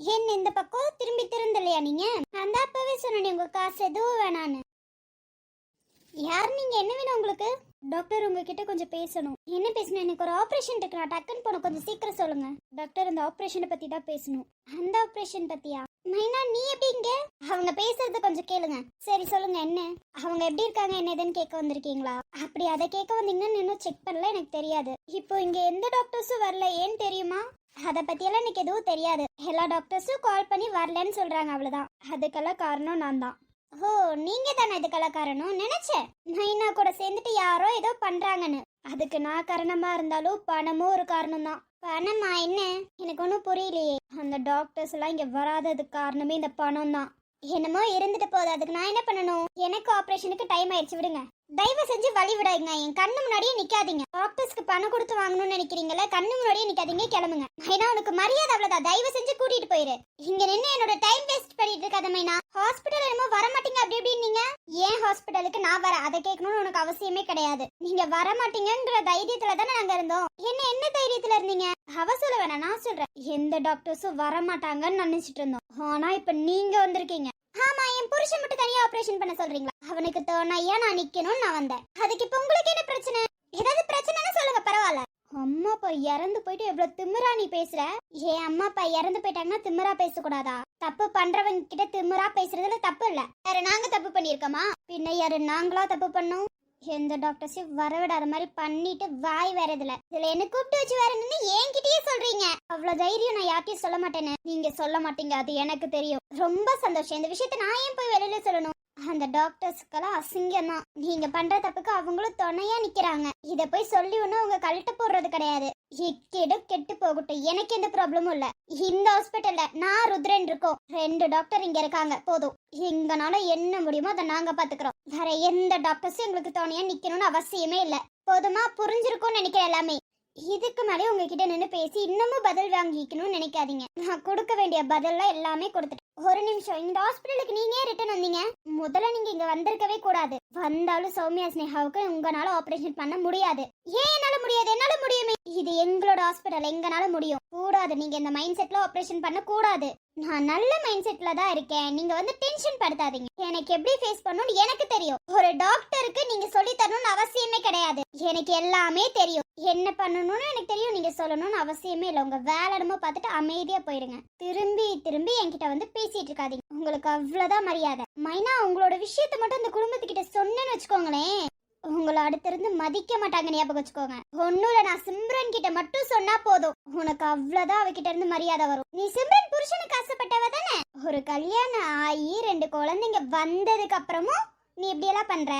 என்ன இந்த பக்கம் திரும்பி திருந்தலையா நீங்க? நான் தான் அப்பவே சொன்னேன் உங்க காசு எதுவும் வேணான்னு. யார் நீங்க? என்ன வேணும் உங்களுக்கு? டாக்டர் உங்ககிட்ட கொஞ்சம் பேசணும். என்ன பேசணும்? எனக்கு ஒரு ஆபரேஷன் இருக்கு. நான் டக்குன்னு போன கொஞ்சம் சீக்கிரம் சொல்லுங்க. டாக்டர் இந்த ஆபரேஷனை பத்தி தான் பேசணும். அந்த ஆபரேஷன் பத்தியா? மைனா நீ எப்படி இங்க? அவங்க பேசுறத கொஞ்சம் கேளுங்க. சரி சொல்லுங்க என்ன? அவங்க எப்படி இருக்காங்க? என்ன ஏதுன்னு கேட்க வந்திருக்கீங்களா? அப்படி அதை கேட்க வந்தீங்கன்னு இன்னும் செக் பண்ணல எனக்கு தெரியாது. இப்போ இங்க எந்த டாக்டர்ஸும் வரல ஏன்னு தெரியுமா? அதை பத்தியெல்லாம் எனக்கு எதுவும் தெரியாது. எல்லா டாக்டர்ஸும் கால் பண்ணி வரலன்னு சொல்றாங்க அவ்வளவுதான். அதுக்கெல்லாம் காரணம் நான் தான். ஓ நீங்க தானே இதுக்கெல்லாம் காரணம்? நினைச்சேன் நைனா கூட சேர்ந்துட்டு யாரோ ஏதோ பண்றாங்கன்னு. அதுக்கு நான் காரணமா இருந்தாலும் பணமும் ஒரு காரணம் தான். பணமா என்ன? எனக்கு ஒன்றும் புரியலையே. அந்த டாக்டர்ஸ் எல்லாம் இங்க வராததுக்கு காரணமே இந்த பணம் தான். என்னமோ இருந்துட்டு போகுது. அதுக்கு நான் என்ன பண்ணணும்? எனக்கு ஆப்ரேஷனுக்கு டைம் ஆயிடுச்சு விடுங்க. தயவு செஞ்சு வழி விடாதீங்க. என் கண்ணு முன்னாடியே நிக்காதீங்க. டாக்டர்ஸ்க்கு பணம் கொடுத்து வாங்கணும்னு நினைக்கிறீங்களே கண்ணு முன்னாடியே நிக்காதீங்க கிளம்புங்க. மைனா உனக்கு மரியாதை அவ்வளவுதான் தயவு செஞ்சு கூட்டிட்டு போயிரு. இங்க நின்று என்னோட டைம் வேஸ்ட் பண்ணிட்டு இருக்காத மைனா. ஹாஸ்பிட்டல் என்னமோ வர மாட்டீங்க அப்படி இப்படின்னீங்க. ஏன் ஹாஸ்பிட்டலுக்கு நான் வர அதை கேட்கணும்னு உனக்கு அவசியமே கிடையாது. நீங்க வர மாட்டீங்கன்ற தைரியத்துல தானே நாங்க இருந்தோம். என்ன என்ன தைரியத்துல இருந்தீங்க? அவ சொல்ல வேணாம் நான் சொல்றேன். எந்த டாக்டர்ஸும் வர மாட்டாங்கன்னு நினைச்சிட்டு இருந்தோம். ஆனா இப்ப நீங்க வந்திருக்கீங்க. ஆமா என் புருஷன் மட்டும் தனியா ஆபரேஷன் பண்ண சொல்றீங்களா? அவனுக்கு தோணையா நான் நிக்கணும்னு நான் வந்தேன். அதுக்கு இப்ப உங்களுக்கு என்ன பிரச்சனை? ஏதாவது பிரச்சனைன்னு சொல்லுங்க பரவாயில்ல. அம்மா அப்பா இறந்து போயிட்டு எவ்வளவு திமிரா நீ பேசுற? ஏன் அம்மா அப்பா இறந்து போயிட்டாங்கன்னா திமிரா பேசக்கூடாதா? தப்பு பண்றவங்க கிட்ட திமிரா பேசுறதுல தப்பு இல்ல. யாரு நாங்க தப்பு பண்ணிருக்கோமா பின்ன யாரு நாங்களா தப்பு பண்ணோம்? எந்த டாக்டர்ஸையும் வரவிடாத மாதிரி பண்ணிட்டு வாய் வேற இதுல இதுல என்ன கூப்பிட்டு வச்சு வேற நின்னு என்கிட்டயே சொல்றீங்க. அவ்வளவு தைரியம் நான் யார்கிட்டயும் சொல்ல மாட்டேன்னு. நீங்க சொல்ல மாட்டீங்க அது எனக்கு தெரியும். ரொம்ப சந்தோஷம். இந்த விஷயத்த நான் ஏன் போய் வெளியில சொல்லணும்? அந்த டாக்டர்ஸ்க்கெல்லாம் அசிங்கம் தான் நீங்க பண்ற தப்புக்கு அவங்களும் துணையா நிக்கிறாங்க. இத போய் சொல்லி ஒன்னும் அவங்க கழட்ட போடுறது கிடையாது. இக்கெடு கெட்டு போகட்டும். எனக்கு எந்த ப்ராப்ளமும் இல்ல. இந்த ஹாஸ்பிட்டல்ல நான் ருத்ரன் இருக்கோம். ரெண்டு டாக்டர் இங்க இருக்காங்க. போதும். எங்கனால என்ன முடியுமோ அதை நாங்க பாத்துக்கிறோம். வேற எந்த டாக்டர்ஸும் எங்களுக்கு துணையா நிக்கணும்னு அவசியமே இல்ல. போதுமா? புரிஞ்சிருக்கும்னு நினைக்கிறேன் எல்லாமே. இதுக்கு மேலே உங்ககிட்ட நின்று பேசி இன்னமும் பதில் வாங்கிக்கணும்னு நினைக்காதீங்க. நான் கொடுக்க வேண்டிய பதிலாம் எல்லாமே கொடுத்துட்டேன். ஒரு நிமிஷம். இந்த ஹாஸ்பிட்டலுக்கு நீங்க ஏன் ரிட்டர்ன் வந்தீங்க? முதல்ல நீங்க இங்க வந்திருக்கவே கூடாது. வந்தாலும் சௌமியா ஸ்னேகாவுக்கு உங்களால ஆபரேஷன் பண்ண முடியாது. ஏன் என்னால முடியாது? என்னால முடியுமே? இது எங்களோட ஹாஸ்பிட்டல் எங்கனால முடியும்? கூடாது. நீங்க இந்த மைண்ட் செட்ல ஆபரேஷன் பண்ண கூடாது நான் நல்ல மைண்ட் செட்ல தான் இருக்கேன். நீங்க வந்து டென்ஷன் படுத்தாதீங்க. எனக்கு எப்படி ஃபேஸ் பண்ணணும்னு எனக்கு தெரியும். ஒரு டாக்டருக்கு நீங்க சொல்லி தரணும்னு அவசியமே கிடையாது. எனக்கு எல்லாமே தெரியும். என்ன பண்ணணும்னு எனக்கு தெரியும். நீங்க சொல்லணும்னு அவசியமே இல்லை. உங்க வேலை என்னமோ பார்த்துட்டு அமைதியா போயிருங்க. திரும்பி திரும்பி என்கிட்ட வந்து பேசிட்டு இருக்காதீங்க உங்களுக்கு அவ்வளவுதான் மரியாதை. மைனா உங்களோட விஷயத்த மட்டும் இந்த குடும்பத்துக்கிட்ட சொன்னேன்னு வச்சுக்கோங்களேன். உங்களை அடுத்திருந்து மதிக்க மாட்டாங்க ஞாபகம் வச்சுக்கோங்க. ஒண்ணுல நான் சிம்ரன் கிட்ட மட்டும் சொன்னா போதும். உனக்கு அவ்வளவுதான் அவகிட்ட இருந்து மரியாதை வரும். நீ சிம்ரன் புருஷனுக்கு ஆசைப்பட்டவ தானே? ஒரு கல்யாணம் ஆகி ரெண்டு குழந்தைங்க வந்ததுக்கு அப்புறமும் நீ இப்படி எல்லாம் பண்ற?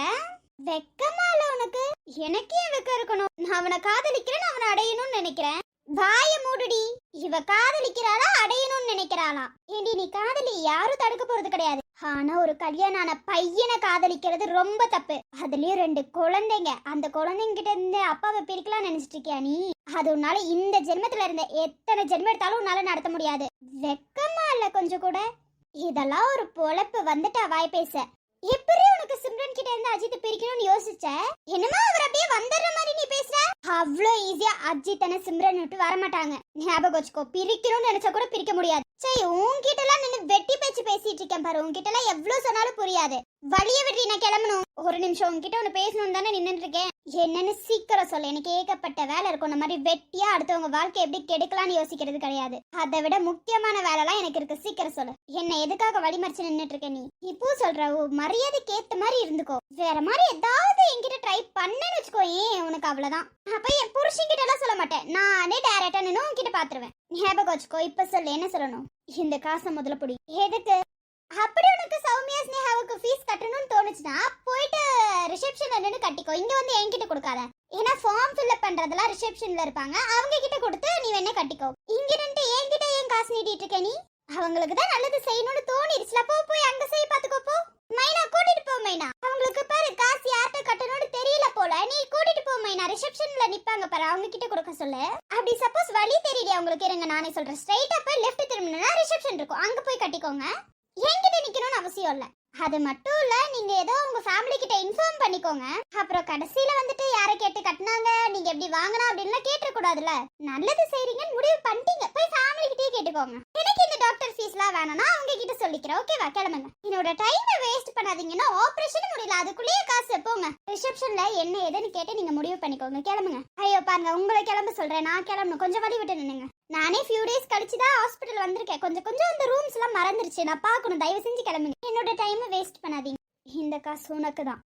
வெக்கமா இல்ல உனக்கு? எனக்கே வெக்கம் இருக்கணும். நான் அவனை காதலிக்கிறேன் அவனை அடையணும்னு நினைக்கிறேன். வாய மூடுடி. இவ காதலிக்கிறாளா அடையணும்னு நினைக்கிறாளா ஏண்டி நீ காதலி யாரும் தடுக்க போறது கிடையாது. ஆனா ஒரு கல்யாணம் ஆன பையனை காதலிக்கிறது ரொம்ப தப்பு. அதுலயும் ரெண்டு குழந்தைங்க. அந்த குழந்தைங்க கிட்ட இருந்து அப்பாவை பிரிக்கலாம் நினைச்சிட்டு இருக்கியா நீ? அது உன்னால இந்த ஜென்மத்துல இருந்த எத்தனை ஜென்மம் எடுத்தாலும் உன்னால நடத்த முடியாது. வெக்கமா இல்ல கொஞ்சம் கூட? இதெல்லாம் ஒரு பொழப்பு. வந்துட்டா வாய் பேச. எப்படி உனக்கு சிம்ரன் கிட்ட இருந்து அஜித் பிரிக்கணும்னு யோசிச்ச? என்னமா அவர் அப்படியே வந்துடுற மாதிரி நீ பேசுற? அவ்வளோ ஈஸியா அஜித் சிம்ரன் விட்டு வர மாட்டாங்க. ஞாபகம் வச்சுக்கோ பிரிக்கணும்னு நினைச்சா கூட பிரிக்க முடியாது. சரி உன்கிட்ட எல்லாம் நின்னு வெட்டி பேச்சு பேசிட்டு இருக்கேன் பாரு. உன்கிட்ட எல்லாம் எவ்வளவு சொன்னாலும் புரியாது. வழிய விட்டு நான் கிளம்பணும். ஒரு நிமிஷம் உங்ககிட்ட ஒன்று பேசணும்னு தானே நின்றுட்டு இருக்கேன் என்னன்னு சீக்கிரம் சொல்ல. எனக்கு ஏகப்பட்ட வேலை இருக்கும். இந்த மாதிரி வெட்டியா அடுத்தவங்க வாழ்க்கை எப்படி கெடுக்கலாம்னு யோசிக்கிறது கிடையாது. அதை விட முக்கியமான வேலைலாம் எனக்கு இருக்கு. சீக்கிரம் சொல்லு. என்ன எதுக்காக வழிமறிச்சு நின்னுட்டு இருக்க நீ? இப்போ சொல்ற ஓ மரியாதைக்கு ஏத்த மாதிரி இருந்துக்கோ. வேற மாதிரி ஏதாவது என்கிட்ட ட்ரை பண்ணேன்னு வச்சுக்கோ. ஏன் உனக்கு அவ்வளவுதான்? அப்ப என் புருஷன்கிட்ட எல்லாம் சொல்ல மாட்டேன். நானே டேரக்டா நின்று உன்கிட்ட பாத்துருவேன். ஞாபகம் வச்சுக்கோ. இப்ப சொல்லு. என்ன சொல்லணும்? இந்த காசை முதல்ல புடி. எதுக்கு? அப்படி உனக்கு சௌமியா ஸ்னேகாவுக்கு ஃபீஸ் கட்டணும்னு தோணுச்சுன்னா போயிட்டு ரிசப்ஷன்ல நின்று கட்டிக்கோ. இங்க வந்து என்கிட்ட கொடுக்காத. ஏன்னா ஃபார்ம் ஃபில்அப் பண்றதெல்லாம் ரிசப்ஷன்ல இருப்பாங்க. அவங்க கிட்ட கொடுத்து நீ வேணா கட்டிக்கோ. இங்க நின்று என்கிட்ட நீட்டிட்டு இருக்க நீ? அவங்களுக்கு தான் நல்லது செய்யணும்னு தோணிருச்சுல. போ போய் அங்க செய் பாத்துக்கோ போ. மைனா கூட்டிட்டு போ மைனா. அவங்களுக்கு பாரு காசு யார்கிட்ட கட்டணும்னு தெரியல போல. நீ கூட்டிட்டு போ மைனா. ரிசப்ஷன்ல நிப்பாங்க பாரு அவங்க கிட்ட கொடுக்க சொல்லு. அப்படி சப்போஸ் வழி தெரியல அவங்களுக்கு. இருங்க நானே சொல்றேன். ஸ்ட்ரைட்டா போய் லெஃப்ட் திரும்பினா ரிசப்ஷன் இருக்கும். அங்க போய் கட்டிக்கோங்க. என்கிட்ட நிக்கணும்னு அவசியம் இல்ல. அது மட்டும் இல்ல நீங்க ஏதோ உங்க ஃபேமிலி கிட்ட இன்ஃபார்ம் பண்ணிக்கோங்க. அப்புறம் கடைசியில வந்துட்டு யாரை கேட்டு கட்டினாங்க நீங்க எப்படி வாங்கினா அப்படின்னு கேட்டுற கூடாதுல நல்லது செய்றீங்கன்னு முடிவு பண்ணிட்டீங்க. போய் ஃபேமிலி கிட்டயே கேட்டுக்கோங்க. எனக்கு இந்த டாக்டர் ஃபீஸ்லாம் வேணாம்னா அவங்க கிட்ட சொல்லிக்கிறேன் ஓகேவா கிளம்புங்க. என்னோட டைமை வேஸ்ட் பண்ணாதீங்கன்னா ஆபரேஷன் முடியல. அதுக்குள்ளேயே காசு. போங்க. ரிசப்ஷன்ல என்ன ஏதுன்னு கேட்டு நீங்க முடிவு பண்ணிக்கோங்க. கிளம்புங்க. ஐயோ பாருங்க உங்களை கிளம்ப சொல்றேன். நான் கிளம்பணும். கொஞ்சம் வழி விட்டு நின்னுங்க நானே ஃபியூ டேஸ் கழிச்சு தான் ஹாஸ்பிட்டல் வந்திருக்கேன். கொஞ்சம் கொஞ்சம் அந்த ரூம்ஸ் எல்லாம் மறந்துருச்சு. நான் பார்க்கணும். தயவு செஞ்சு கிளம்புங்க. என்னோட டைமை வேஸ்ட் பண்ணாதீங்க. இந்த காசு உனக்கு தான்.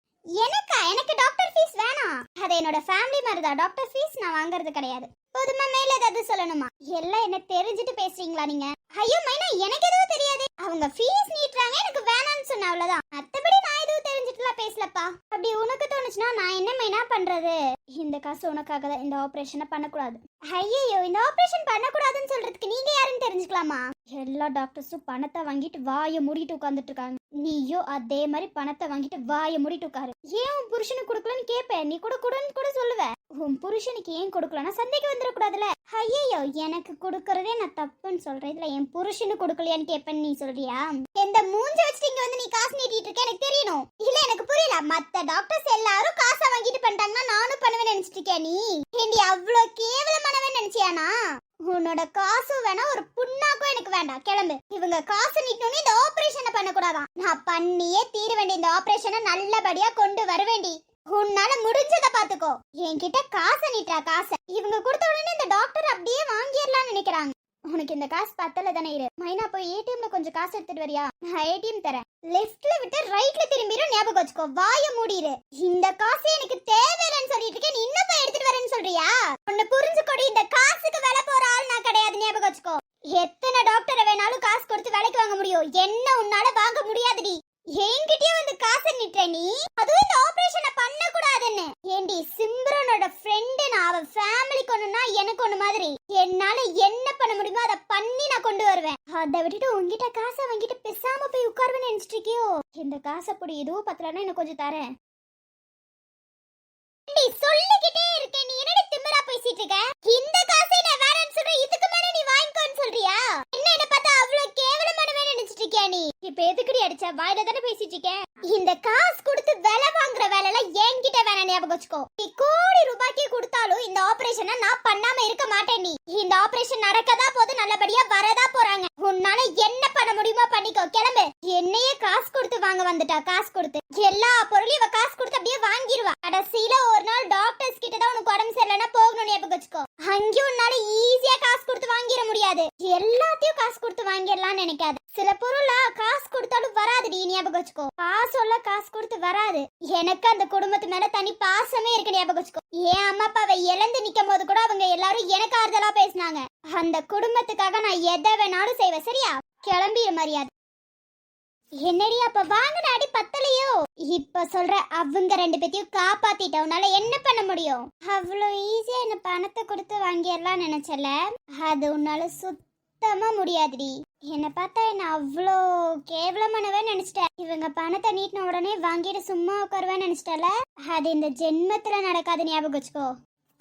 எனக்கா? எனக்கு டாக்டர் ஃபீஸ் வேணாம். அது என்னோட ஃபேமிலி மாதிரி தான். டாக்டர் ஃபீஸ் நான் வாங்குறது கிடையாது. போதுமா மேல ஏதாவது சொல்லணுமா? எல்லாம் என்ன தெரிஞ்சுட்டு பேசுறீங்களா நீங்க? ஐயோ மைனா எனக்கு எதுவும் தெரியாது. அவங்க ஃபீஸ் நீட்டுறாங்க எனக்கு வேணாம்னு சொன்ன அவ்வளவுதான். மத்தபடி நான் எதுவும் தெரிஞ்சுட்டுலாம் பேசலப்பா. அப்படி உனக்கு தோணுச்சுன்னா நான் என்ன மெயினா பண்றது? இந்த காசு உனக்காக தான் இந்த ஆபரேஷனை பண்ணக்கூடாது. ஐயோ இந்த ஆபரேஷன் பண்ணக்கூடாதுன்னு சொல்றதுக்கு நீங்க யாருன்னு தெரிஞ்சுக்கலாமா? எல்லா டாக்டர்ஸும் பணத்தை வாங்கிட்டு வாயை மூடிட்டு உட்கார்ந்துட்டு இருக்காங்க. நீயோ அதே மாதிரி பணத்தை வாங்கிட்டு வாயை மூடிட்டு உட்காரு. ஏன் உன் புருஷனுக்கு கொடுக்கலன்னு கேப்பேன். நீ கூட கொடுன்னு கூட சொல்லுவ. உன் புருஷனுக்கு ஏன் கொடுக்கலன்னா சந்தேகம் வந்துடக்கூடாதுல ஐயோ எனக்கு கொடுக்கறதே நான் தப்புன்னு சொல்றேன். இதுல என் புருஷனு கொடுக்கலையான்னு கேப்பேன்னு நீ சொல்றியா? எந்த மூஞ்ச வச்சுட்டு இங்க வந்து நீ காசு நீட்டிட்டு இருக்க? எனக்கு தெரியணும். இல்ல எனக்கு புரியல. மத்த டாக்டர்ஸ் எல்லாரும் காசை வாங்கிட்டு பண்ணிட்டாங்கன்னா நானும் பண்ணுவேன் நினைச்சிட்டு இருக்கேன் நீ. ஏண்டி அவ்வளோ கேவலமானவன் நினைச்சியானா? உன்னோட காசும் வேணா ஒரு புண்ணாக்கும் எனக்கு வேண்டாம். கிளம்பு. இவங்க காசு நீட்டணும் இந்த ஆபரேஷனை பண்ணக்கூடாதான். நான் பண்ணியே தீர வேண்டிய இந்த ஆபரேஷனை நல்லபடியா கொண்டு வர வேண்டி உன்னால முடிஞ்சத பாத்துக்கோ என்கிட்ட காசை நீட்டா காசை. இவங்க கொடுத்த உடனே இந்த டாக்டர் அப்படியே வாங்கிடலாம்னு நினைக்கிறாங்க. உனக்கு இந்த காசு பத்தல தானே இரு. மைனா போய் ஏடிஎம்ல கொஞ்சம் காசு எடுத்துட்டு வரியா? நான் ஏடிஎம் தரேன். லெஃப்ட்ல விட்டு ரைட்ல திரும்பிடும் ஞாபகம் வச்சுக்கோ. வாய மூடிடு இந்த காசு எனக்கு தேவையில்லைன்னு சொல்லிட்டு இருக்கேன். நீ இன்னும் போய் எடுத்துட்டு வரேன்னு சொல்றியா? உன்னை புரிஞ்சுக்கொடி இந்த காசுக்கு விலை போற ஆள் நான் கிடையாது. ஞாபகம் வச்சுக்கோ. எத்தனை டாக்டரை வேணாலும் காசு கொடுத்து விலைக்கு வாங்க முடியும். என்ன உன்னால வாங்க முடியாதுடி. என்கிட்டயே வந்து காசு நிட்ட நீ? அதுவும் இந்த ஆபரேஷனை பண்ண கூடாதுன்னு ஏண்டி சிம்ரனோட ஃப்ரெண்டு நான் அவன் ஃபேமிலிக்கு ஒண்ணுனா எனக்கு ஒண்ணு மாதிரி. என்னால என்ன பண்ண முடியுமோ அதை பண்ணி நான் கொண்டு வருவேன். அதை விட்டுட்டு உங்ககிட்ட காசை வாங்கிட்டு பேசாம போய் உட்காருவேன்னு நினைச்சிட்டு இருக்கியோ? இந்த காசை பொடி எதுவும் பத்தலன்னா எனக்கு கொஞ்சம் தரேன். ஏண்டி, சொல்லிக்கிட்டே இருக்கேன் நீ என்னடி திமிரா பேசிட்டு இருக்க? இந்த காசை நான் வேறன்னு சொல்றேன் இதுக்கு மேல நீ வாங்கிக்கோன்னு சொல்றியா? என்ன என்ன பார்த்தா அவ்வளவு கேவலமானவே நினைச்சிட்டு இருக்கியா நீ? இப்ப எதுக்குடி அடிச்ச? வாயில தானே பேசிட்டு இருக்கேன். இந்த காசு கொடுத்து விலை வாங்குற வேலை எல்லாம் என்கிட்ட வேணாம் ஞாபகம் வச்சுக்கோ. நீ கோடி ரூபாய்க்கு கொடுத்தாலும் இந்த ஆபரேஷனை நான் பண்ணாம இருக்க மாட்டேன் நீ. இந்த ஆபரேஷன் நடக்கதா போது நல்லபடியா வரதா போறாங்க. உன்னால என்ன பண்ண முடியுமோ பண்ணிக்கோ. கிளம்பு. என்னையே காசு கொடுத்து வாங்க வந்துட்டா காசு கொடுத்து. எல்லா பொருளையும் இவ காசு கொடுத்து அப்படியே வாங்கிடுவா கடைசியில ஒரு நாள் டாக்டர்ஸ் கிட்ட தான் உனக்கு உடம்பு சரியில்லைன்னா போகணும்னு ஞாபகம் வச்சுக்கோ. அங்கேயும் உன்னால ஈஸியா காசு கொடுத்து வாங்கிட முடியாது. எல்லாத்தையும் காசு கொடுத்து வாங்கிடலாம்னு நினைக்காது. சில பொருளா காசு கொடுத்தாலும் வராதுடி ஞாபகம் வச்சுக்கோ. பாசம்ல காசு கொடுத்து வராது. எனக்கு அந்த குடும்பத்து மேல தனி பாசமே இருக்கு ஞாபகம் வச்சுக்கோ. என் அம்மா அப்பாவை இழந்து நிக்கும் போது கூட அவங்க எல்லாரும் எனக்கு ஆறுதலா பேசினாங்க. அந்த குடும்பத்துக்காக நான் எதை வேணாலும் செய்வேன் சரியா? கிளம்பிடு மரியாதை. என்னடி அப்ப? வாங்கின அடி பத்தலையோ? இப்ப சொல்ற அவங்க ரெண்டு பேத்தையும் காப்பாத்திட்ட உன்னால என்ன பண்ண முடியும்? அவ்வளோ ஈஸியா என்ன பணத்தை கொடுத்து வாங்கிடலாம் நினைச்சல. அது உன்னால சுத்தமா முடியாதுடி. என்னை பார்த்தா என்ன அவ்வளோ கேவலமானவே நினைச்சிட்டேன் இவங்க பணத்தை நீட்டின உடனே வாங்கிட்டு சும்மா உட்காருவேன் நினைச்சிட்டல. அது இந்த ஜென்மத்துல நடக்காது ஞாபகம் வச்சுக்கோ.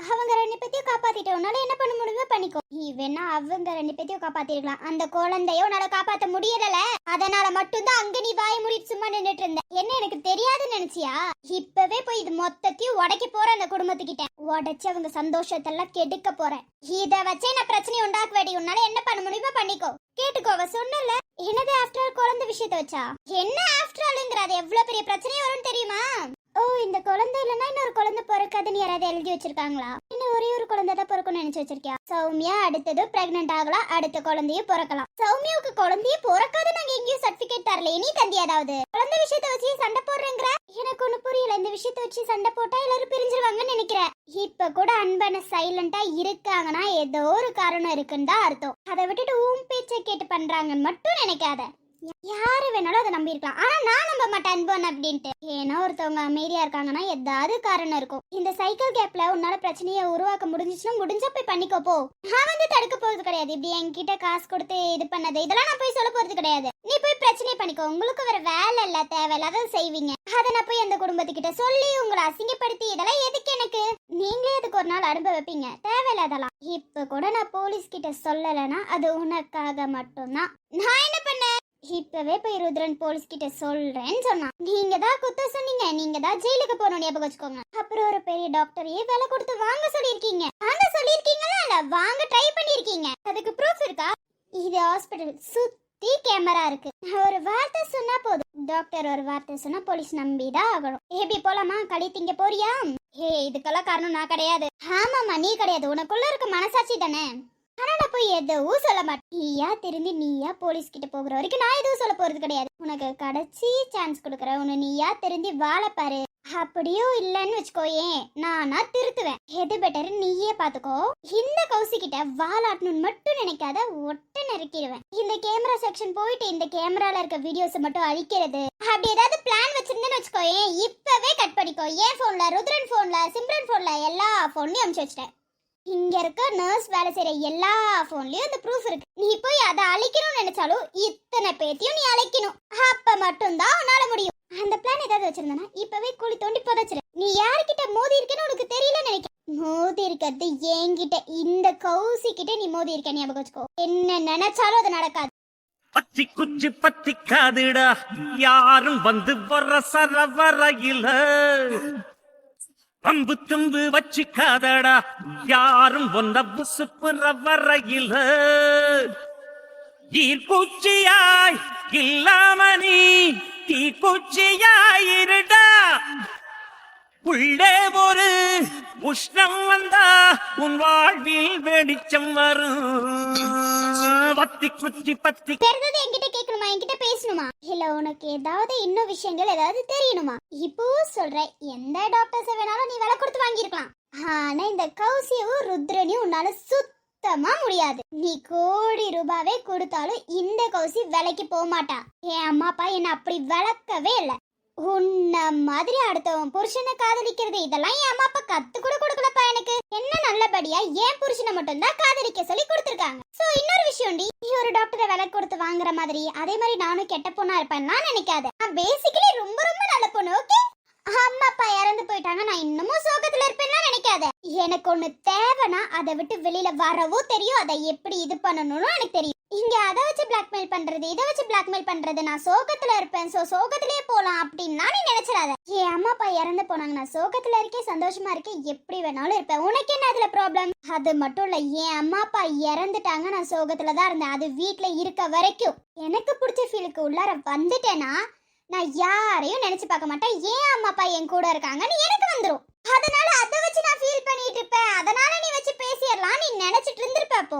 அவங்க ரெண்டு பேத்தையும் காப்பாத்திட்ட உன்னால என்ன பண்ண முடியுமோ பண்ணிக்கோ. நீ வேணா அவங்க ரெண்டு பேத்தையும் காப்பாத்திருக்கலாம். அந்த குழந்தைய உன்னால காப்பாத்த முடியல அதனால மட்டும்தான் அங்க நீ வாய் மூடிட்டு சும்மா நின்றுட்டு இருந்த. என்ன எனக்கு தெரியாதுன்னு நினைச்சியா? இப்பவே போய் இது மொத்தத்தையும் உடைக்க போற அந்த குடும்பத்துக்கிட்ட. உடைச்சு அவங்க சந்தோஷத்தெல்லாம் கெடுக்க போறேன் இத வச்சே நான் பிரச்சனை உண்டாக்க வேடி உன்னால என்ன பண்ண முடியுமோ பண்ணிக்கோ. கேட்டுக்கோ அவ சொன்னல என்னது ஆஃப்டர் குழந்தை விஷயத்த வச்சா? என்ன ஆஃப்டர் ஆல்ங்கிற அது எவ்வளவு பெரிய பிரச்சனையே வரும்னு தெரியுமா? ஓ இந்த குழந்தை இல்லைன்னா இன்னொரு குழந்தை பிறக்காதுன்னு யாராவது எழுதி வச்சிருக்காங்களா? இன்னும் ஒரே ஒரு குழந்தை தான் பிறக்கணும்னு நினைச்சு வச்சிருக்கியா? சௌமியா அடுத்தது பிரெக்னென்ட் ஆகலாம் அடுத்த குழந்தையும் பிறக்கலாம். சௌமியாவுக்கு குழந்தையே பிறக்காது நாங்க எங்கேயும் சர்டிபிகேட் தரல நீ தந்தி ஏதாவது குழந்தை விஷயத்த வச்சு சண்டை போடுறேங்கிற? எனக்கு ஒண்ணு புரியல இந்த விஷயத்த வச்சு சண்டை போட்டா எல்லாரும் பிரிஞ்சிருவாங்கன்னு நினைக்கிறேன் இப்ப கூட அன்பான சைலண்டா இருக்காங்கன்னா ஏதோ ஒரு காரணம் இருக்குன்னு தான் அர்த்தம். அதை விட்டுட்டு ஊம் பேச்சை கேட்டு பண்றாங்கன்னு மட்டும் நினைக்காத. யாரு வேணாலும் அதை நம்பி இருக்கலாம் ஆனா நான் நம்ப மாட்டேன் அன்பன் அப்படின்ட்டு. ஏன்னா ஒருத்தவங்க அமைதியா இருக்காங்கன்னா ஏதாவது காரணம் இருக்கும். இந்த சைக்கிள் கேப்ல உன்னால பிரச்சனையை உருவாக்க முடிஞ்சிச்சுன்னா முடிஞ்சா போய் பண்ணிக்கோ போ. நான் வந்து தடுக்க போறது கிடையாது. இப்படி என்கிட்ட காசு கொடுத்து இது பண்ணது இதெல்லாம் நான் போய் சொல்ல போறது கிடையாது. நீ போய் பிரச்சனை பண்ணிக்கோ. உங்களுக்கு வேற வேலை இல்ல தேவையில்லாத செய்வீங்க. அதை நான் போய் அந்த குடும்பத்துக்கிட்ட சொல்லி உங்களை அசிங்கப்படுத்தி இதெல்லாம் எதுக்கு எனக்கு? நீங்களே அதுக்கு ஒரு நாள் அனுபவிப்பீங்க தேவையில்ல இப்ப கூட நான் போலீஸ் கிட்ட சொல்லலைன்னா அது உனக்காக மட்டும்தான். நான் என்ன இப்பவே போய் ருத்ரன் போலீஸ் கிட்ட சொல்றேன்னு சொன்னான் நீங்க தான் குத்த சொன்னீங்க. நீங்க தான் ஜெயிலுக்கு போகணும் ஞாபகம் வச்சுக்கோங்க. அப்புறம் ஒரு பெரிய டாக்டரையே வேலை கொடுத்து வாங்க சொல்லியிருக்கீங்க. வாங்க சொல்லியிருக்கீங்களா இல்ல? வாங்க ட்ரை பண்ணியிருக்கீங்க. அதுக்கு ப்ரூஃப் இருக்கா? இது ஹாஸ்பிட்டல் சுத்தி கேமரா இருக்கு. நான் ஒரு வார்த்தை சொன்னா போதும். டாக்டர் ஒரு வார்த்தை சொன்னா போலீஸ் நம்பிதான் ஆகணும். எப்படி போலாமா? களி திங்க போறியா? ஏ இதுக்கெல்லாம் காரணம் நான் கிடையாது. ஆமாமா நீ கிடையாது. உனக்குள்ள இருக்க மனசாட்சி தானே? ஆனா நான் போய் எதுவும் சொல்ல மாட்டேன் நீயா திரும்பி நீயா போலீஸ் கிட்ட போகிற வரைக்கும் நான் எதுவும் சொல்ல போறது கிடையாது. உனக்கு கடைசி சான்ஸ் கொடுக்குறேன் உன்னை நீயா திரும்பி வாழ பாரு. அப்படியும் இல்லைன்னு வச்சுக்கோயேன். நானா திருத்துவேன். எது பெட்டர் நீயே பாத்துக்கோ இந்த கௌசி கிட்ட வாலாட்டணும்னு மட்டும் நினைக்காத ஒட்ட நெருக்கிடுவேன் இந்த கேமரா செக்ஷன் போயிட்டு இந்த கேமரால இருக்க வீடியோஸ் மட்டும் அழிக்கிறது. அப்படி ஏதாவது பிளான் வச்சிருந்தேன்னு வச்சுக்கோயேன். இப்பவே கட் பண்ணிக்கோ. என் போன்ல ருத்ரன் போன்ல சிம்ரன் போன்ல எல்லா போன்லயும் அமுச்சு வச்சிட்டேன். இங்க இருக்க நர்ஸ் வேலை செய்யற எல்லா போன்லயும் அந்த ப்ரூஃப் இருக்கு. நீ போய் அதை அழைக்கணும்னு நினைச்சாலும் இத்தனை பேத்தையும் நீ அழைக்கணும். அப்ப மட்டும்தான் உன்னால முடியும். அந்த பிளான் ஏதாவது வச்சிருந்தனா இப்பவே குழி தோண்டி புதைச்சிரு. நீ யார்கிட்ட மோதி இருக்கேன்னு உனக்கு தெரியல நினைக்க மோதி இருக்கிறது என்கிட்ட. இந்த கௌசி கிட்ட நீ மோதி இருக்க ஞாபகம் வச்சுக்கோ. என்ன நினைச்சாலும் அது நடக்காது. பத்தி குச்சி பத்தி காதுடா யாரும் வந்து வர சர வரையில பம்பு தும்பு வச்சுக்காதடா. யாரும் ஒன்ன புசுப்புற வரையில ஈர்ப்பூச்சியாய் இல்லாம நீ தீக்குச்சியாயிருடா உள்ளே ஒரு உஷ்ணம் வந்தா உன் வாழ்வில் வெளிச்சம் வரும். பத்தி குச்சி பத்தி. தெரிஞ்சது என்கிட்ட கேட்கணுமா என்கிட்ட பேசணுமா? இல்ல உனக்கு ஏதாவது இன்னும் விஷயங்கள் ஏதாவது தெரியணுமா? இப்போ சொல்றேன் எந்த டாக்டர்ஸ் வேணாலும் நீ விலை கொடுத்து வாங்கியிருக்கலாம். ஆனா இந்த கௌசியவும் ருத்ரனையும் உன்னால சுத்தமா முடியாது. நீ கோடி ரூபாவே கொடுத்தாலும் இந்த கௌசி விலைக்கு போக மாட்டா. என் அம்மா அப்பா என்ன அப்படி வளர்க்கவே இல்ல. உன்ன மாதிரி அடுத்தவன் புருஷனை காதலிக்கிறது இதெல்லாம் என் அம்மா அப்பா கத்து கூட கொடுக்கலப்பா எனக்கு. என்ன நல்லபடியா என் புருஷனை மட்டும் தான் காதலிக்க சொல்லி கொடுத்துருக்காங்க. சோ இன்னொரு விஷயம்டி நீ ஒரு டாக்டரை விலை கொடுத்து வாங்குற மாதிரி அதே மாதிரி நானும் கெட்ட பொண்ணா இருப்பேன்னா நினைக்காத. நான் பேசிக்கலி ரொம்ப ரொம்ப நல்ல பொண்ணு ஓகே அம்மா அப்பா இறந்து போயிட்டாங்க நான் இன்னமும் சோகத்துல இருப்பேன்னா நினைக்காத. எனக்கு ஒண்ணு தேவைன்னா அதை விட்டு வெளியில வரவும் தெரியும் அதை எப்படி இது பண்ணணும்னு எனக்கு தெரியும். இங்க அதை வச்சு பிளாக்மெயில் பண்றது இதை வச்சு பிளாக்மெயில் பண்றது நான் சோகத்துல இருப்பேன். சோ சோகத்திலேயே போலாம் அப்படின்னா நீ நினைச்சிடாத. என் அம்மா அப்பா இறந்து போனாங்க. நான் சோகத்துல இருக்கேன் சந்தோஷமா இருக்கேன் எப்படி வேணாலும் இருப்பேன். உனக்கு என்ன அதுல ப்ராப்ளம் அது மட்டும் இல்ல என் அம்மா அப்பா இறந்துட்டாங்க நான் சோகத்துல தான் இருந்தேன். அது வீட்டுல இருக்க வரைக்கும். எனக்கு பிடிச்ச ஃபீலுக்கு உள்ளார வந்துட்டேன்னா நான் யாரையும் நினைச்சு பார்க்க மாட்டேன். ஏன் அம்மா அப்பா என் கூட இருக்காங்கன்னு எனக்கு வந்துரும். அதனால அதை வச்சு நான் ஃபீல் பண்ணிட்டு இருப்பேன். அதனால நீ வச்சு பேசிடலாம். நீ நினைச்சிட்டு இருந்திருப்ப அப்போ.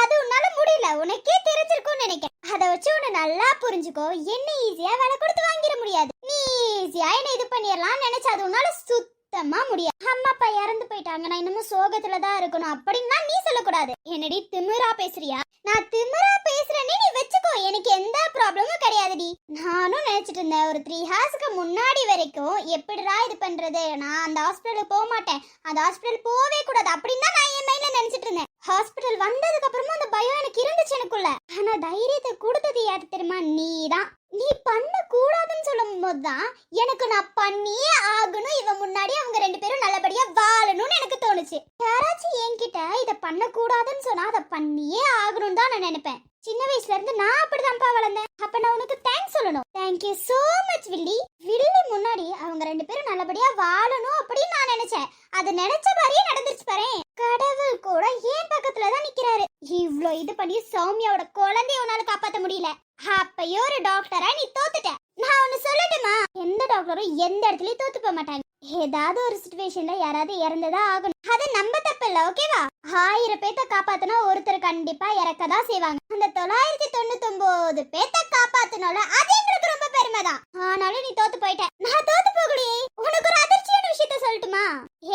அது உன்னால முடியல. உனக்கே தெரிஞ்சிருக்கும்னு நினைக்கிறேன். அதை வச்சு உன்னை நல்லா புரிஞ்சுக்கோ. என்ன ஈஸியா வேலை கொடுத்து வாங்கிட முடியாது. நீ ஈஸியா என்ன இது பண்ணிடலாம் நினைச்சு அது உன்னால சுத்தமா முடியாது. அம்மா அப்பா இறந்து போயிட்டாங்க. நான் இன்னமும் சோகத்துல தான் இருக்கணும். அப்படின்னா நீ சொல்லக்கூடாது. என்னடி திமிரா பேசுறியா? நான் திமிரா பேசுறேன்னு நீ வச்சுக்கோ. எனக்கு எந்த ப்ராப்ளமும் கிடையாதுடி. நானும் நினைச்சிட்டு இருந்தேன் ஒரு த்ரீ ஹார்ஸ்க்கு முன்னாடி வரைக்கும் எப்படிடா இது பண்றது? நான் அந்த ஹாஸ்பிட்டலுக்கு போக மாட்டேன். அந்த ஹாஸ்பிட்டல் போவே கூடாது. அப்படின்னு தான் நான் என் மைண்ட்ல நினைச்சிட்டு இருந்தேன். ஹாஸ்பிட்டல் வந்ததுக்கு அப்புறமா அந்த பயம் எனக்கு இருந்துச்சு எனக்குள்ள. ஆனா தைரியத்தை கொடுத்தது யாரு தெரியுமா? நீதான். நீ பண்ண கூடாதுன்னு சொல்லும் போதுதான் எனக்கு நான் பண்ணியே ஆகணும். இவன் முன்னாடி அவங்க ரெண்டு பேரும் நல்லபடியா வாழணும்னு எனக்கு தோணுச்சு. யாராச்சும் என்கிட்ட இதை பண்ணக்கூடாதுன்னு சொன்னா அதை பண்ணியே ஆகணும்னு தான் நான் நினைப்பேன். சின்ன வயசுல இருந்து நான் அப்படிதான்ப்பா வளர்ந்தேன். அப்ப நான் உனக்கு தேங்க்ஸ் சொல்லணும். தேங்க்யூ சோ மச் வில்லி. வில்லி முன்னாடி அவங்க ரெண்டு பேரும் நல்லபடியா வாழணும் அப்படின்னு நான் நினைச்சேன். அது நினைச்ச மாதிரியே நடந்துருச்சு பாரு. கடவுள் கூட ஏன் பக்கத்துல தான் நிக்கிறாரு. இவ்ளோ இது பண்ணி சௌமியாவோட குழந்தைய உன்னால காப்பாத்த முடியல. அப்பயோ ஒரு டாக்டரா நீ தோத்துட்ட. நான் ஒன்னு சொல்லட்டுமா? எந்த டாக்டரும் எந்த இடத்துலயும் தோத்து போக மாட்டாங்க. ஏதாவது ஒரு சுச்சுவேஷன்ல யாராவது இறந்ததா ஆகணும். அது நம்ம தப்பு இல்ல ஓகேவா ஆயிரம் பேத்த காப்பாத்தினா ஒருத்தர் கண்டிப்பா இறக்கதான் செய்வாங்க. அந்த தொள்ளாயிரத்தி தொண்ணூத்தி ஒன்பது பேத்த காப்பாத்தினால அது எங்களுக்கு ரொம்ப பெருமைதான். ஆனாலும் நீ தோத்து போயிட்ட. நான் தோத்து போகலையே. உனக்கு ஒரு அதிர்ச்சியான விஷயத்த சொல்லட்டுமா?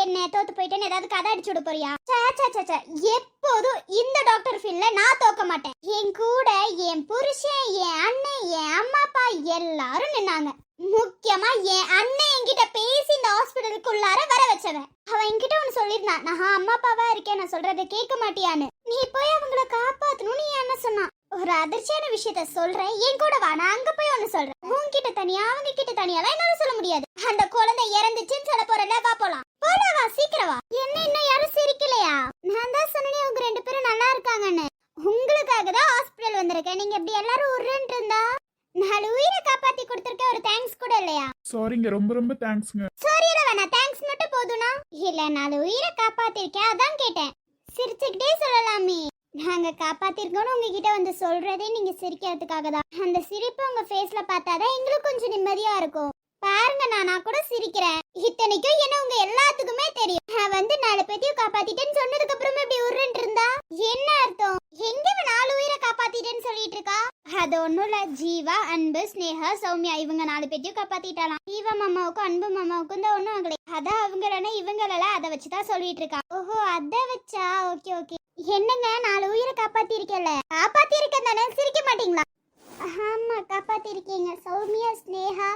என்ன தோத்து போயிட்டேன்னு ஏதாவது கதை அடிச்சு விட போறியா? சே, எப்போதும் இந்த டாக்டர் ஃபீல்ட்ல நான் தோக்க மாட்டேன். என் கூட என் புருஷன் என் அண்ணன் என் அம்மா அப்பா எல்லாரும் நின்னாங்க. முக்கியமா என் அண்ணன் என்கிட்ட பேசி இந்த ஹாஸ்பிட்டலுக்குள்ளார வர வச்சவன். அவன் என்கிட்ட ஒன்னு சொல்லியிருந்தான். நான் அம்மா அப்பாவா இருக்கேன். நான் சொல்றதை கேட்க மாட்டியான்னு. நீ போய் அவங்கள காப்பாத்தணும்னு நீ என்ன சொன்னான். ஒரு அதிர்ச்சியான விஷயத்த சொல்றேன். என் கூட வா. நான் அங்க போய் ஒன்னு சொல்றேன். உன்கிட்ட தனியா அவங்க கிட்ட தனியாலாம் என்னால சொல்ல முடியாது. அந்த குழந்தை இறந்துச்சுன்னு சொல்ல போறல வா போலாம். போடா வா சீக்கிரம் வா. என்ன இன்னும் யாரும் சிரிக்கலையா? நான் தான் சொன்னேனே உங்க ரெண்டு பேரும் நல்லா இருக்காங்கன்னு. உங்களுக்காக தான் ஹாஸ்பிடல் வந்திருக்கேன். நீங்க இப்படி எல்லாரும் உருன்ட்டு இருந்தா? நாலு உயிரை காப்பாத்தி கொடுத்துருக்க ஒரு தேங்க்ஸ் கூட இல்லையா? சாரிங்க ரொம்ப ரொம்ப தேங்க்ஸ்ங்க சாரியில வேணாம் தேங்க்ஸ் மட்டும் போதும்னா? இல்ல நாலு உயிரை காப்பாத்திருக்கேன் அதான் கேட்டேன். சிரிச்சுக்கிட்டே சொல்லலாமே. நாங்க காப்பாத்திருக்கோம்னு உங்ககிட்ட வந்து சொல்றதே நீங்க சிரிக்கிறதுக்காக தான். அந்த சிரிப்பு உங்க ஃபேஸ்ல பார்த்தாதான் எங்களுக்கு கொஞ்சம் நிம்மதியா இருக்கும். பாருங்க நானா கூட சிரிக்கிறேன். இத்தனைக்கும் என்ன உங்க எல்லாத்துக்குமே தெரியும். நான் வந்து நாலு பேத்தையும் காப்பாத்திட்டேன்னு சொன்னதுக்கு அப்புறம் இப்படி உருண்டு இருந்தா என்ன அர்த்தம்? எங்க நாலு உயிரை காப்பாத்திட்டேன்னு சொல்லிட்டு இருக்கா? அது ஒண்ணும் இல்ல. ஜீவா அன்பு ஸ்னேகா சௌமியா இவங்க நாலு பேத்தையும் காப்பாத்திட்டாலாம். ஜீவா மாமாவுக்கும் அன்பு மாமாவுக்கும் தான் ஒண்ணும் ஆகலை. அதான் அவங்களனா இவங்களெல்லாம் அதை வச்சுதான் சொல்லிட்டு இருக்கா. ஓஹோ அத வச்சா? Okay okay. என்னங்க நாலு உயிரை காப்பாத்தி இருக்கல காப்பாத்தி இருக்கேன் தானே? சிரிக்க மாட்டீங்களா? ஆமாம் காப்பாற்றிருக்கீங்க சௌமியா ஸ்னேகா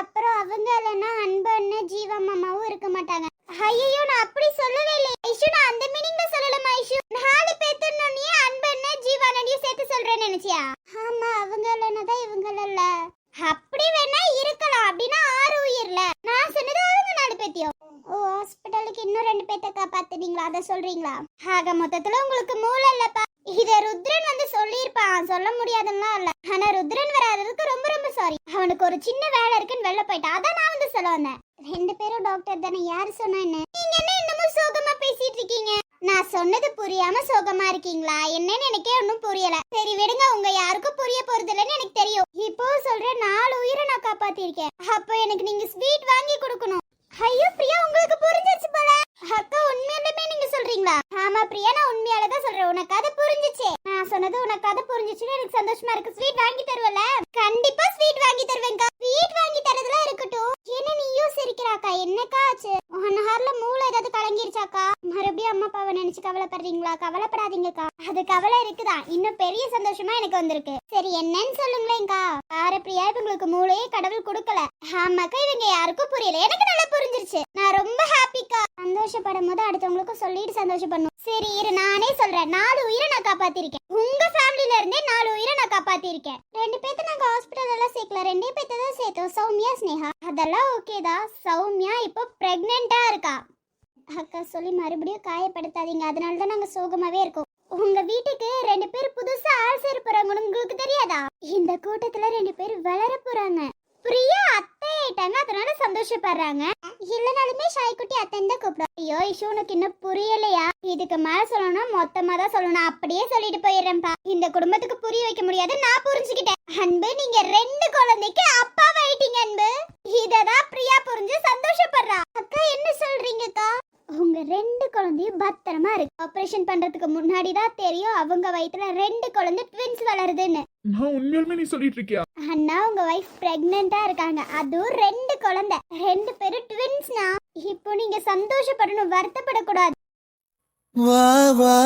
அப்புறம் அவங்க இல்லைன்னா அன்பு அண்ணன் ஜீவா மாமாவும் இருக்க மாட்டாங்க. ஐயோ நான் அப்படி சொல்லவே இல்லை ஐஷு நான் அந்த மீனிங்ல சொல்லலமா ஐஷு. நாலு பேத்துன்னு அன்பு அண்ணன் ஜீவா அண்ணனையும் சேர்த்து சொல்றேன்னு நினைச்சியா? ஆமா அவங்க இல்லைன்னா தான் இவங்க இல்ல அப்படி வேணா இருக்கலாம். அப்படின்னா ஆறு உயிர்ல. நான் சொன்னது அவங்க நாலு பேத்தியும். ஓ ஹாஸ்பிட்டலுக்கு இன்னும் ரெண்டு பேத்த காப்பாத்துனீங்களா? அதை சொல்றீங்களா? ஆக மொத்தத்துல உங்களுக்கு மூளை இல்லப்பா இத ருத்ரன் வந்து சொல்லியிருப்பான். சொல்ல முடியாதுன்னா இல்ல. ஆனா ருத்ரன் வராததுக்கு ரொம்ப ரொம்ப சாரி அவனுக்கு ஒரு சின்ன வேலை இருக்குன்னு வெளில போயிட்டான். அதான் நான் வந்து சொல்ல வந்தேன். ரெண்டு பேரும் டாக்டர் தானே. யாரு சொன்னா என்ன? நீங்க என்ன இன்னமும் சோகமா பேசிட்டு இருக்கீங்க? நான் சொன்னது புரியாம சோகமா இருக்கீங்களா? என்னன்னு எனக்கே ஒன்றும் புரியல. சரி விடுங்க. உங்க யாருக்கும் புரிய போறது இல்லைன்னு எனக்கு தெரியும். இப்போ சொல்ற நாலு உயிரை நான் காப்பாத்திருக்கேன். அப்போ எனக்கு நீங்க ஸ்வீட் வாங்கி கொடுக்கணும். ஐயோ பிரியா உங்களுக்கு புரிஞ்சிச்சு போல. அக்கா உண்மையாலுமே நீங்க சொல்றீங்களா? ஆமா பிரியா நான் உண்மையால தான் சொல்றேன். உனக்கு அது புரிஞ்சிச்சு. நான் சொன்னது உனக்கு அது புரிஞ்சிச்சுன்னு எனக்கு சந்தோஷமா இருக்கு. ஸ்வீட் வாங்கி தருவல கண்டிப்பா ஸ்வீட் வாங்கி தருவேன்க்கா ஸ்வீட் வாங்கி தரதுலாம் இருக்கட்டும் என்ன நீயும் சிரிக்கிறாக்கா என்னக்கா ஆச்சு ஒன் ஹார்ல மூளை ஏதாவது கலங்கிருச்சாக்கா மறுபடியும் அம்மா அப்பாவை நினைச்சு கவலைப்படுறீங்களா கவலைப்படாதீங்கக்கா அது எனக்கு தான் இன்னும் பெரிய சந்தோஷமா எனக்கு வந்திருக்கு. சரி என்னன்னு சொல்லுங்களேன்க்கா. பாரு பிரியா இப்ப உங்களுக்கு மூளையே கடவுள் கொடுக்கல. ஆமாக்கா இவங்க யாருக்கும் புரியல. எனக்கு நல்லா புரிஞ்சிருச்சு. நான் ரொம்ப ஹாப்பிக்கா சந்தோஷப்படும் போது அடுத்தவங்களுக்கு சொல்லிட்டு சந்தோஷப்படணும். சரி இரு நானே சொல்றேன். நாலு உயிரை நான் காப்பாத்திருக்கேன். உங்க ஃபேமிலில இருந்தே நாலு உயிரை நான் காப்பாத்திருக்கேன். ரெண்டு பேத்த நாங்க ஹாஸ்பிட்டல் எல்லாம் சேர்க்கல. ரெண்டே பேத்த தான் சேர்த்தோம். சௌமியா ஸ்னேகா. அதெல்லாம் ஓகேதா சௌமியா இப்போ பிரெக்னெண்டா இருக்கா? அக்கா சொல்லி மறுபடியும் காயப்படுத்தாதீங்க. அதனால தான் நாங்க சோகமாவே இருக்கோம். உங்க வீட்டுக்கு ரெண்டு பேர் புதுசா ஆள் சேர போறாங்கன்னு உங்களுக்கு தெரியாதா? இந்த கூட்டத்துல ரெண்டு பேர் வளர போறாங்க. பிரியா அத்தை ஆயிட்டாங்க. அதனால சந்தோஷப்படுறாங்க. இல்லனாலுமே ஷாய்க்குட்டி அத்தைன்னு தான் கூப்பிடும். ஐயோ இஷு உனக்கு இன்னும் புரியலையா? இதுக்கு மேல சொல்லணும் மொத்தமா தான் சொல்லணும். அப்படியே சொல்லிட்டு போயிடுறேன்ப்பா. இந்த குடும்பத்துக்கு புரிய வைக்க முடியாது. நான் புரிஞ்சுக்கிட்டேன். அன்பு நீங்க ரெண்டு குழந்தைக்கு அப்பா ஆயிட்டீங்க அன்பு இததான் பிரியா புரிஞ்சு சந்தோஷப்படுறா. அக்கா என்ன சொல்றீங்கக்கா? உங்க ரெண்டு குழந்தையும் பத்திரமா இருக்கு. ஆபரேஷன் பண்றதுக்கு முன்னாடி தான் தெரியும் அவங்க வயித்துல ரெண்டு குழந்தை ட்வின்ஸ் வளருதுன்னு. நான் உண்மையாலுமே நீ சொல்லிட்டு இருக்கியா? அண்ணா உங்க வைஃப் பிரெக்னெண்டா இருக்காங்க. அதுவும் ரெண்டு குழந்தை. ரெண்டு பேரும் ட்வின்ஸ்னா இப்போ நீங்க சந்தோஷப்படணும் வருத்தப்படக்கூடாது. வா வா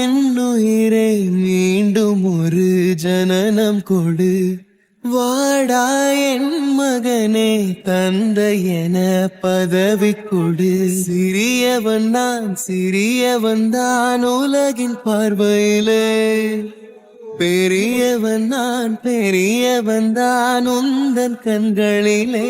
என்னுயிரே மீண்டும் ஒரு ஜனனம் கொடு. வாடா என் மகனே தந்தை என பதவி கொடு. சிறியவன் நான் சிறியவன் தான் உலகின் பார்வையிலே. பெரியவன் நான் பெரியவன் தான் உந்தன் கண்களிலே.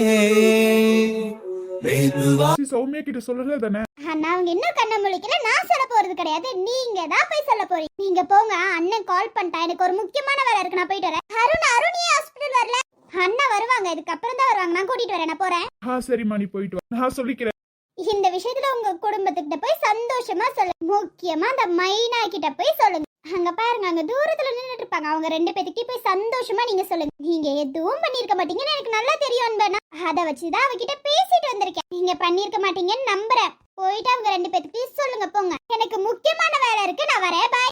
சௌமியா கிட்ட சொல்லல தானே? அண்ணா அவங்க இன்னும் கண்ண முழிக்கல. நான் சொல்ல போறது கிடையாது. நீங்க தான் போய் சொல்ல போறீங்க. நீங்க போங்க அண்ணன் கால் பண்ணிட்டா எனக்கு ஒரு முக்கியமான வேலை இருக்கு நான் போயிட்டு வரேன். அருண் அருண் ஏன் ஹாஸ்பிட்டல் வரல? அண்ணா வருவாங்க இதுக்கு அப்புறம் தான் வருவாங்க. நான் கூட்டிட்டு வரேன் நான் போறேன். ஆ சரிம்மா நீ போயிட்டு வா. நான் சொல்லிக்கிறேன். இந்த விஷயத்துல உங்க குடும்பத்துக்கிட்ட போய் சந்தோஷமா சொல்லுங்க முக்கியமா அந்த மைனா கிட்ட போய் சொல்லுங்க. அங்க பாருங்க அங்க தூரத்துல நின்னுட்டு இருப்பாங்க. அவங்க ரெண்டு பேத்துக்கு போய் சந்தோஷமா நீங்க சொல்லுங்க. நீங்க எதுவும் பண்ணிருக்க மாட்டீங்கன்னு எனக்கு நல்லா தெரியும் அன்பனா. அத வச்சுதான் அவகிட்ட பேசிட்டு வந்திருக்கேன். நீங்க பண்ணிருக்க மாட்டீங்கன்னு நம்புறேன். போயிட்டு அவங்க ரெண்டு பேத்துக்கு சொல்லுங்க போங்க. எனக்கு முக்கியமான வேலை இருக்கு நான் வரேன். பாய்